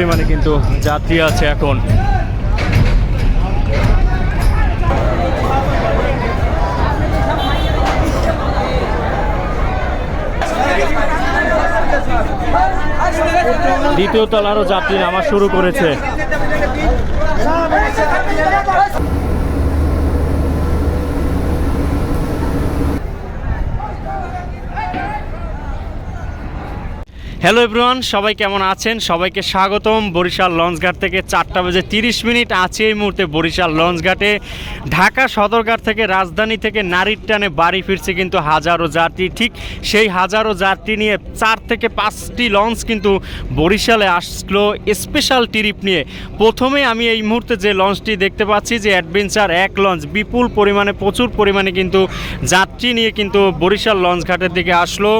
পরিমাণে কিন্তু যাত্রী আছে এখন। দ্বিতীয় তলারও যাত্রী নামা শুরু করেছে। হ্যালো এভরিওয়ান সবাই কেমন আছেন? সবাইকে স্বাগতম। বরিশাল লঞ্চঘাট থেকে চারটা বাজে তিরিশ মিনিট আছে এই মুহূর্তে বরিশাল লঞ্চঘাটে। ঢাকা সদরঘাট থেকে রাজধানী থেকে নারীর টানে বাড়ি ফিরছে কিন্তু হাজারো যাত্রী। ঠিক সেই হাজারো যাত্রী নিয়ে চার থেকে পাঁচটি লঞ্চ কিন্তু বরিশালে আসলো। স্পেশাল ট্রিপ নিয়ে প্রথমে আমি এই মুহূর্তে যে লঞ্চটি দেখতে পাচ্ছি যে অ্যাডভেঞ্চার এক লঞ্চ, বিপুল পরিমাণে, প্রচুর পরিমাণে কিন্তু যাত্রী নিয়ে কিন্তু বরিশাল লঞ্চ ঘাটের দিকে আসলো।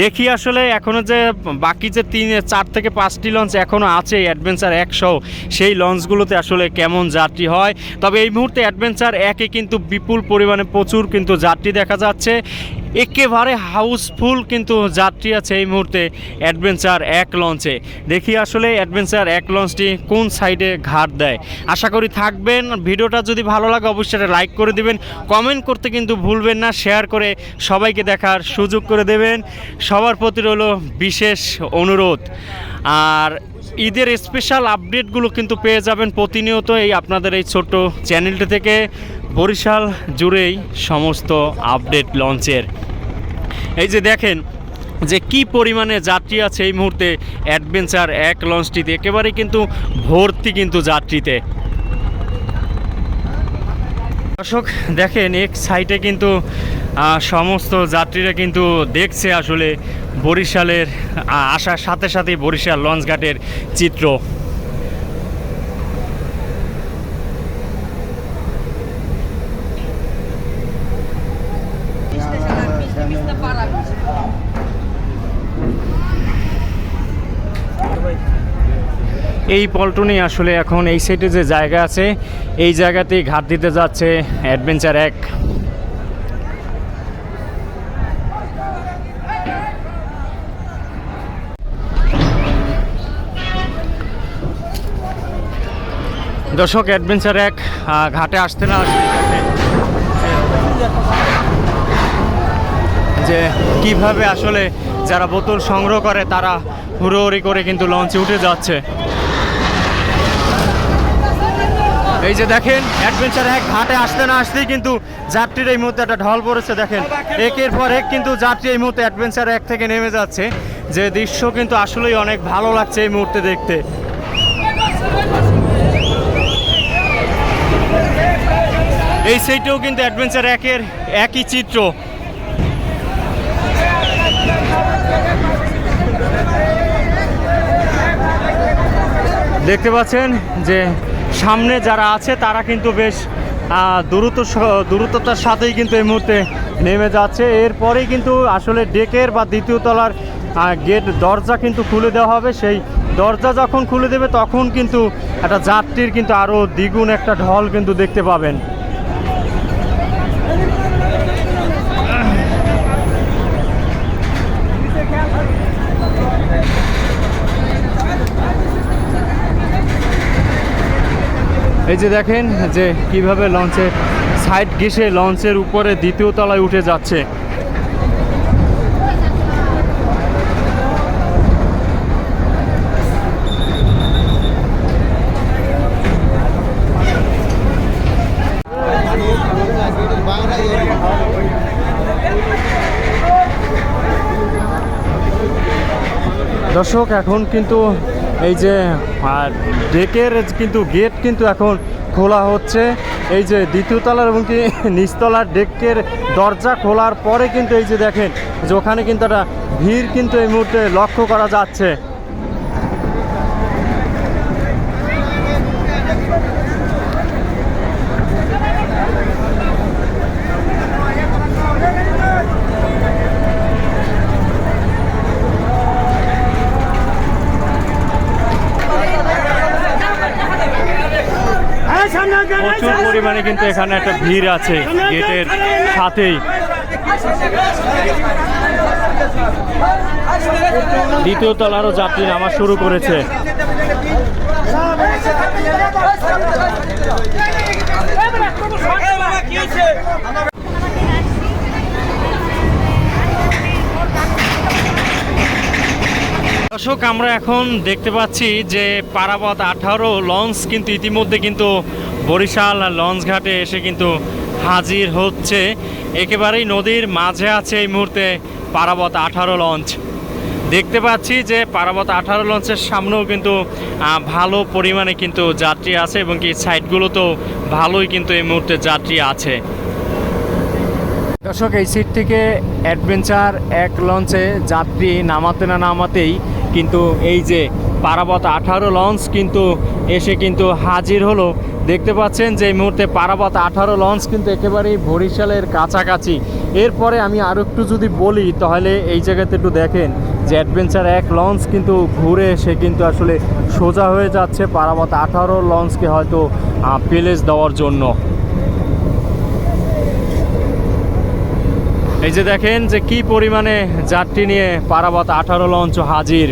দেখি আসলে এখনও যে বাকি যে তিন, চার থেকে পাঁচটি লঞ্চ এখনও আছে অ্যাডভেঞ্চার একশো সেই লঞ্চগুলোতে আসলে কেমন যাত্রী হয়? তবে এই মুহূর্তে অ্যাডভেঞ্চার একে কিন্তু বিপুল পরিমাণে প্রচুর কিন্তু যাত্রী দেখা যাচ্ছে। একেবারে হাউসফুল কিন্তু যাত্রী আছে এই মুহূর্তে অ্যাডভেঞ্চার এক লঞ্চে। দেখি আসলে অ্যাডভেঞ্চার এক লঞ্চটি কোন সাইডে ঘাট দেয়। আশা করি থাকবেন। ভিডিওটা যদি ভালো লাগে অবশ্যই লাইক করে দিবেন। কমেন্ট করতে কিন্তু ভুলবেন না। শেয়ার করে সবাইকে দেখার সুযোগ করে দেবেন। সবার প্রতি রইল বিশেষ অনুরোধ। আর ঈদের স্পেশাল আপডেটগুলো কিন্তু পেয়ে যাবেন প্রতিনিয়ত এই আপনাদের এই ছোট্ট চ্যানেলটি থেকে। বরিশাল জুড়েই সমস্ত আপডেট লঞ্চের। এই যে দেখেন যে কি পরিমাণে যাত্রী আছে এই মুহূর্তে অ্যাডভেঞ্চার এক লঞ্চটিতে, একেবারে কিন্তু ভর্তি কিন্তু যাত্রীতে। দর্শক, দেখেন এক সাইডে কিন্তু সমস্ত যাত্রীরা কিন্তু দেখছে আসলে বরিশালের আসার সাথে সাথেই বরিশাল লঞ্চঘাটের চিত্র। এই পল্টনেই আসলে এখন এই সাইডে যে জায়গা আছে, এই জায়গাতেই ঘাট দিতে যাচ্ছে অ্যাডভেঞ্চার এক। দর্শক অ্যাডভেঞ্চার এক ঘাটে আসতে না যে কীভাবে আসলে যারা বোতল সংগ্রহ করে, তারা হুড়োহুড়ি করে কিন্তু লঞ্চে উঠে যাচ্ছে। এই যে দেখেন অ্যাডভেঞ্চার এক ঘাটে আসতে না আসতেই কিন্তু যাত্রীর এই মুহূর্তে একটা ঢল পড়েছে, দেখেন। একের পর এক কিন্তু যাত্রী এই মুহূর্তে অ্যাডভেঞ্চার এক থেকে নেমে যাচ্ছে। যে দৃশ্য কিন্তু আসলেই অনেক ভালো লাগছে এই মুহূর্তে দেখতে। এই সেইটাও কিন্তু অ্যাডভেঞ্চার একের একই চিত্র। দেখতে পাচ্ছেন যে সামনে যারা আছে, তারা কিন্তু বেশ দ্রুত দ্রুততার সাথেই কিন্তু এই মুহূর্তে নেমে যাচ্ছে। এরপরেই কিন্তু আসলে ডেকের বা দ্বিতীয় তলার গেট দরজা কিন্তু খুলে দেওয়া হবে। সেই দরজা যখন খুলে দেবে, তখন কিন্তু একটা যাত্রীর কিন্তু আরও দ্বিগুণ একটা ঢল কিন্তু দেখতে পাবেন। এই যে দেখেন যে কীভাবে লঞ্চে সাইড ঘেসে লঞ্চের উপরে দ্বিতীয় তলায় উঠে যাচ্ছে। দর্শক, এখন কিন্তু এই যে, আর ডেকের কিন্তু গেট কিন্তু এখন খোলা হচ্ছে। এই যে দ্বিতীয় তলার এবং কি নিচতলার ডেকের দরজা খোলার পরে কিন্তু এই যে দেখেন যে ওখানে কিন্তু একটা ভিড় কিন্তু এই মুহূর্তে লক্ষ্য করা যাচ্ছে। পরিমাণে কিন্তু এখানে একটা ভিড় আছে গেটের সাথেই। দ্বিতীয় তলারও যাত্রী নামা শুরু করেছে। দর্শক, আমরা এখন দেখতে পাচ্ছি যে পারাবত আঠারো লঞ্চ কিন্তু ইতিমধ্যে কিন্তু বরিশাল লঞ্চ ঘাটে এসে কিন্তু হাজির হচ্ছে। একেবারেই নদীর মাঝে আছে এই মুহূর্তে পারাবত আঠারো লঞ্চ। দেখতে পাচ্ছি যে পারাবত আঠারো লঞ্চের সামনেও কিন্তু ভালো পরিমাণে কিন্তু যাত্রী আছে এবং কি সাইডগুলোতেও ভালোই কিন্তু এই মুহূর্তে যাত্রী আছে। দর্শক, এই সিট থেকে অ্যাডভেঞ্চার এক লঞ্চে যাত্রী নামাতে না নামাতেই কিন্তু এই যে পারাবত আঠারো লঞ্চ কিন্তু এসে কিন্তু হাজির হলো। দেখতে পাচ্ছেন যে এই মুহূর্তে পারাবত আঠারো লঞ্চ কিন্তু একেবারেই বরিশালের কাছাকাছি। এরপরে আমি আরও একটু যদি বলি, তাহলে এই জায়গাতে একটু দেখেন যে অ্যাডভেঞ্চার এক লঞ্চ কিন্তু ঘুরে সে কিন্তু আসলে সোজা হয়ে যাচ্ছে পারাবত আঠারো লঞ্চকে হয়তো পেলেজ দেওয়ার জন্য। এই যে দেখেন যে কি পরিমাণে যাত্রী নিয়ে পারাবত আঠারো লঞ্চ হাজির।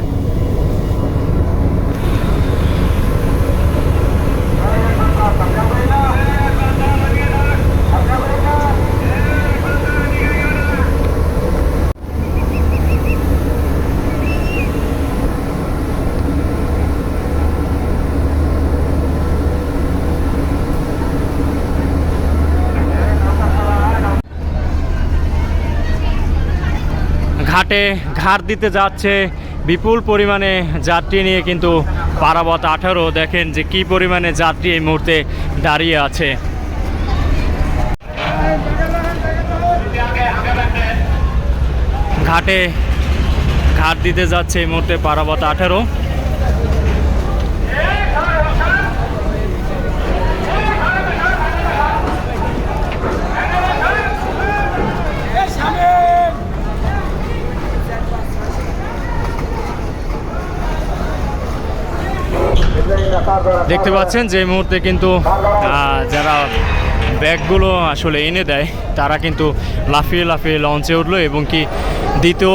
ঘাটে ঘাট দিতে যাচ্ছে। বিপুল পরিমাণে যাত্রী নিয়ে কিন্তু পারাবত আঠারো। দেখেন যে কি পরিমাণে যাত্রী এই মুহূর্তে দাঁড়িয়ে আছে। ঘাটে ঘাট দিতে যাচ্ছে এই মুহূর্তে পারাবত আঠারো। দেখতে পাচ্ছেন যে মুহূর্তে কিন্তু যারা ব্যাগগুলো আসলে এনে দেয়, তারা কিন্তু লাফিয়ে লাফিয়ে লঞ্চে উঠল এবং কি দ্বিতীয়,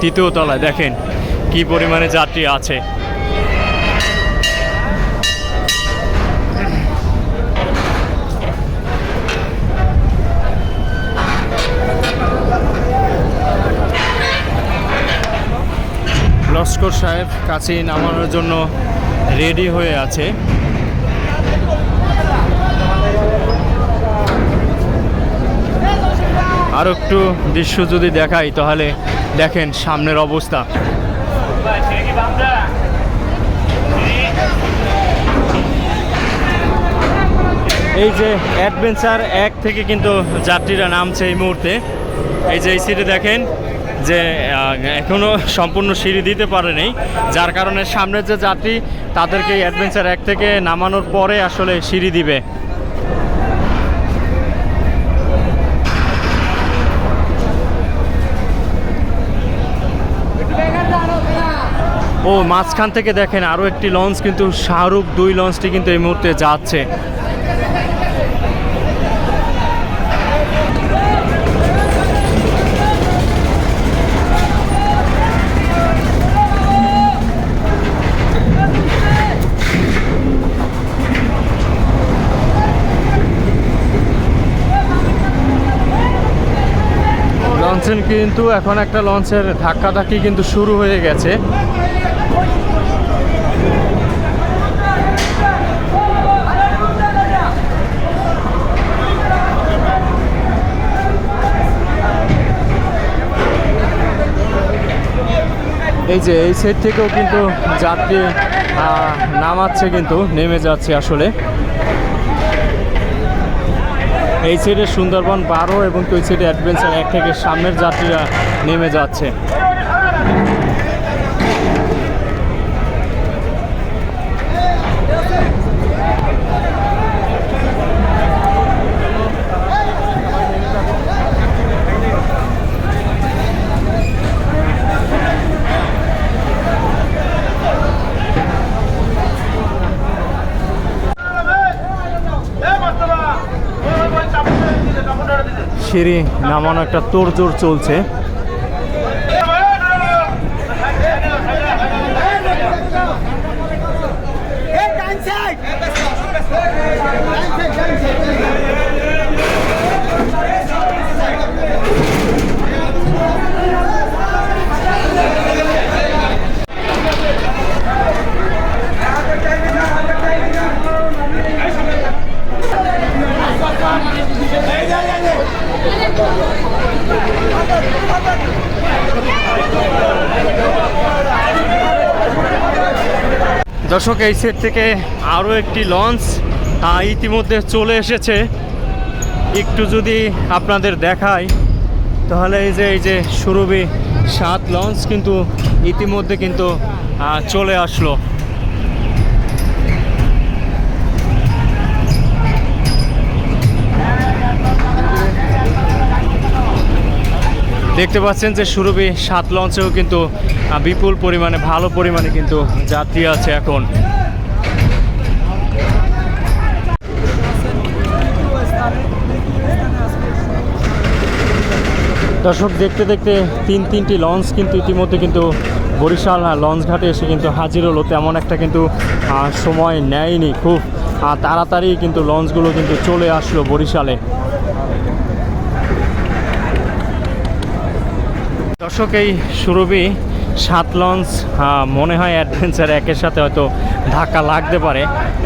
তৃতীয় তলায় দেখেন কি পরিমাণে যাত্রী আছে। লস্কর সাহেব কাছে নামানোর জন্য রেডি হয়ে আছে। আর একটু দৃশ্য যদি দেখাই, তাহলে দেখেন সামনের অবস্থা। এই যে অ্যাডভেঞ্চার এক থেকে কিন্তু যাত্রীরা নামছে এই মুহূর্তে। এই যে এই সিটে দেখেন যে আহ, এখনও সম্পূর্ণ সিঁড়ি দিতে পারেনি। যার কারণে সামনের যে যাত্রী তাদেরকে অ্যাডভেঞ্চার এক থেকে নামানোর পরে আসলে সিঁড়ি দিবে। ও মাঝখান থেকে দেখেন আরও একটি লঞ্চ কিন্তু শাহরুখ দুই লঞ্চটি কিন্তু এই মুহূর্তে যাচ্ছে। লঞ্চের কিন্তু এখন একটা লঞ্চের ধাক্কাধাক্কি কিন্তু শুরু হয়ে গেছে। এই যে, এই সাইড থেকেও কিন্তু যাত্রী নামাচ্ছে কিন্তু, নেমে যাচ্ছে আসলে। এই সাইডে সুন্দরবন বারো এবং ওই সাইডে অ্যাডভেঞ্চার এক থেকে সামনের যাত্রীরা নেমে যাচ্ছে। সিঁড়ি নামানো একটা তোড়জোড় চলছে। দর্শক, এই সেট থেকে আরও একটি লঞ্চ ইতিমধ্যে চলে এসেছে। একটু যদি আপনাদের দেখাই, তাহলে এই যে এই যে সুরভি সাত লঞ্চ কিন্তু ইতিমধ্যে কিন্তু চলে আসলো। দেখতে পাচ্ছেন যে সুরভি সাত লঞ্চেও কিন্তু বিপুল পরিমাণে, ভালো পরিমাণে কিন্তু যাত্রী আছে এখন। দর্শক, দেখতে দেখতে তিন তিনটি লঞ্চ কিন্তু ইতিমধ্যে কিন্তু বরিশাল লঞ্চ ঘাটে এসে কিন্তু হাজির হলো। তেমন একটা কিন্তু সময় নেয়নি খুব তাড়াতাড়ি কিন্তু লঞ্চগুলো কিন্তু চলে আসলো বরিশালে। দর্শক, এই সুরভি সাত লঞ্চ মনে হয় অ্যাডভেঞ্চার একের সাথে হয়তো ধাক্কা লাগতে পারে।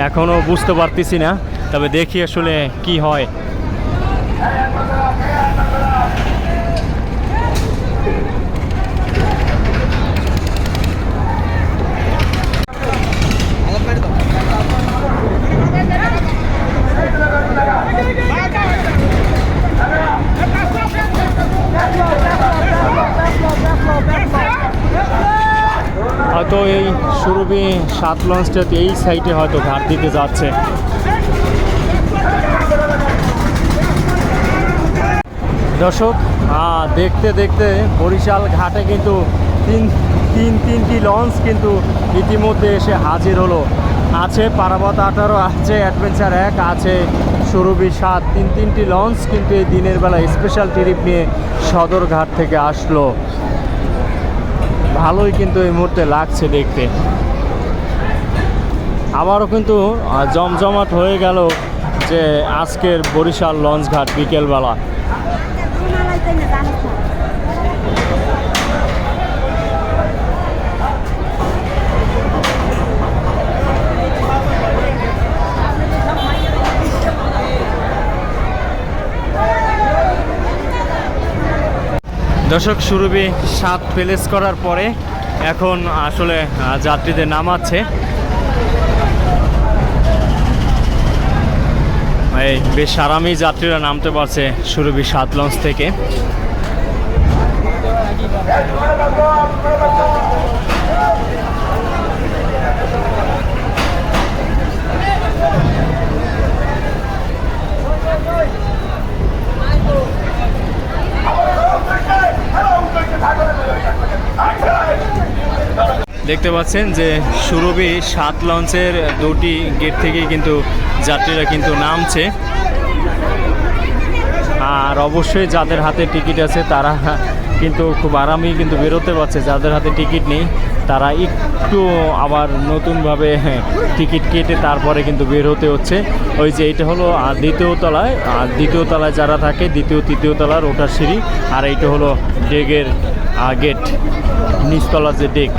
এখনও বুঝতে পারতেছি না, তবে দেখি আসলে কি হয়। হয়তো এই সুরভি সাত লঞ্চটাতে এই সাইডে হয়তো ঘাট দিতে যাচ্ছে। দর্শক দেখতে দেখতে বরিশাল ঘাটে কিন্তু তিন তিন, তিনটি লঞ্চ কিন্তু ইতিমধ্যে এসে হাজির হলো। আছে পারাবত আঠারো, আছে অ্যাডভেঞ্চার এক, আছে সুরভি সাত। তিন, তিনটি লঞ্চ কিন্তু এই দিনের বেলা স্পেশাল ট্রিপ নিয়ে সদরঘাট থেকে আসলো। ভালোই কিন্তু এই মুহূর্তে লাগছে দেখতে। আবারও কিন্তু জমজমাট হয়ে গেল যে আজকের বরিশাল লঞ্চ ঘাট বিকেলবেলা দর্শক, সুরভি সাত প্লেস করার পরে এখন আসলে যাত্রীদের যাত্রীদের নামাচ্ছে। এই বেশ আরামেই যাত্রীরা নামতে পারছে সুরভি সাত লঞ্চ থেকে। দেখতে পাচ্ছেন যে সুরভি সাত লঞ্চের দুটি গেট থেকে কিন্তু যাত্রীরা কিন্তু নামছে। আর অবশ্যই যাদের হাতে টিকিট আছে তারা কিন্তু খুব আরামেই কিন্তু বেরোতে পারছে। যাদের হাতে টিকিট নেই, তারা একটু আবার নতুনভাবে টিকিট কেটে তারপরে কিন্তু বের হতে হচ্ছে। ওই যে এটা হলো দ্বিতীয় তলায়। আর দ্বিতীয় তলায় যারা থাকে, দ্বিতীয়, তৃতীয় তলার ওটার সিঁড়ি। আর এইটা হলো ডেগের গেট, নিচতলার যে ডেক।